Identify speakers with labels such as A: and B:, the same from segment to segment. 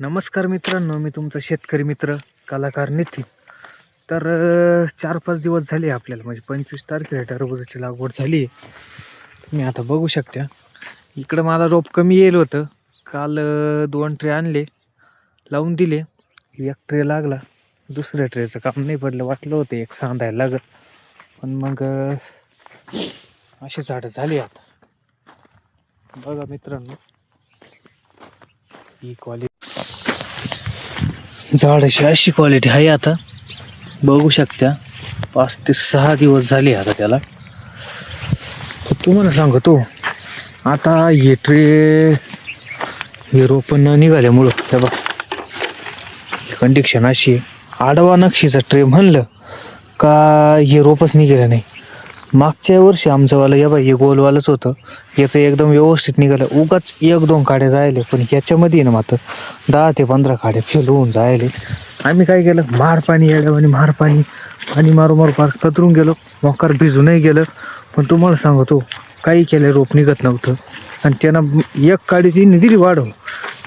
A: नमस्कार मित्रांनो मी तुमचा शेतकरी मित्र कलाकार नितीन. तर चार पाच दिवस झाले आपल्याला म्हणजे पंचवीस तारखेला टरबुजाची लागवड झाली तुम्ही आता बघू शकता. इकडं मला रोप कमी येईल होतं. काल दोन ट्रे आणले लावून दिले. एक ट्रे लागला दुसऱ्या ट्रेचं काम नाही पडलं वाटलं होतं एक सांधायला लागत पण मग अशी झाडं झाली आता. बघा मित्रांनो ही क्वालिटी झाडाची अशी क्वालिटी आहे आता. बघू शकता. पाच ते सहा दिवस झाले आता त्याला. तुम्हाला सांगतो आता हे ट्रे हे रोपण निघाल्यामुळं त्या बा कंडिक्शन अशी आडवा नक्षीचा ट्रे म्हणलं का हे रोपच निघालं नाही. मागच्या वर्षी आमचंवालं या बाई हे गोलवालंच होतं. याचं एकदम व्यवस्थित निघालं. उगाच एक दोन काड्या जायले पण याच्यामध्ये ना मात्र दहा ते पंधरा काड्या फेल होऊन जायले. आम्ही काय केलं? मार पाणी येड्यावानी मार पाणी. आणि मारू मारू पार कतरून गेलो. मोकार भिजूनही गेलं. पण तुम्हाला सांगतो काही केलं रोप निघत नव्हतं. आणि त्यांना एक काडी तिने दिली वाढव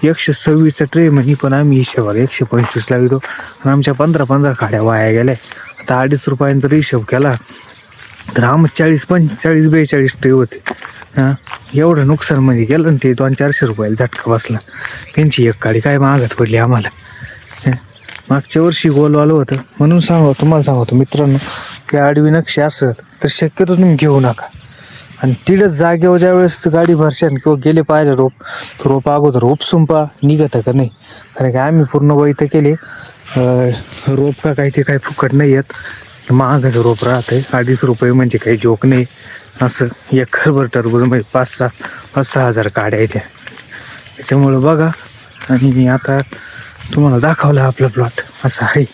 A: एकशे सव्वीसचा ट्रे म्हणे पण आम्ही हिशेबाला एकशे पंचवीस लागतो आणि आमच्या पंधरा पंधरा काड्या वाया गेल्या. आता अडीच रुपयांचा हिशेब केला. तर आम्ही चाळीस पंचेचाळीस बेचाळीस ते होते. हां? एवढं नुकसान म्हणजे गेलं ना ते दोन चारशे रुपयाला झटका बसला. त्यांची एक गाडी काय महागात पडली आम्हाला. मागच्या वर्षी गोलवालं होतं. म्हणून सांगा तुम्हाला सांगतो मित्रांनो की आडवी नक्षी असेल तर शक्यतो तुम्ही घेऊ नका. आणि तिडच जागेवर ज्या वेळेस गाडी भरशान किंवा गेले पाहिजे रोप तर रोप अगोदर रोप सुंपा निघत का नाही? कारण की आम्ही पूर्ण वैत केले. रोप का काही ते काही फुकट नाही आहेत महागच रोप राहतंय. अडीच रुपये म्हणजे काही जोक नाही. असं एक खरभर टरबूज म्हणजे पाच सहा पाच सहा हजार काड्या येत्या त्याच्यामुळं बघा आणि आता तुम्हाला दाखवला आपला प्लॉट असा आहे.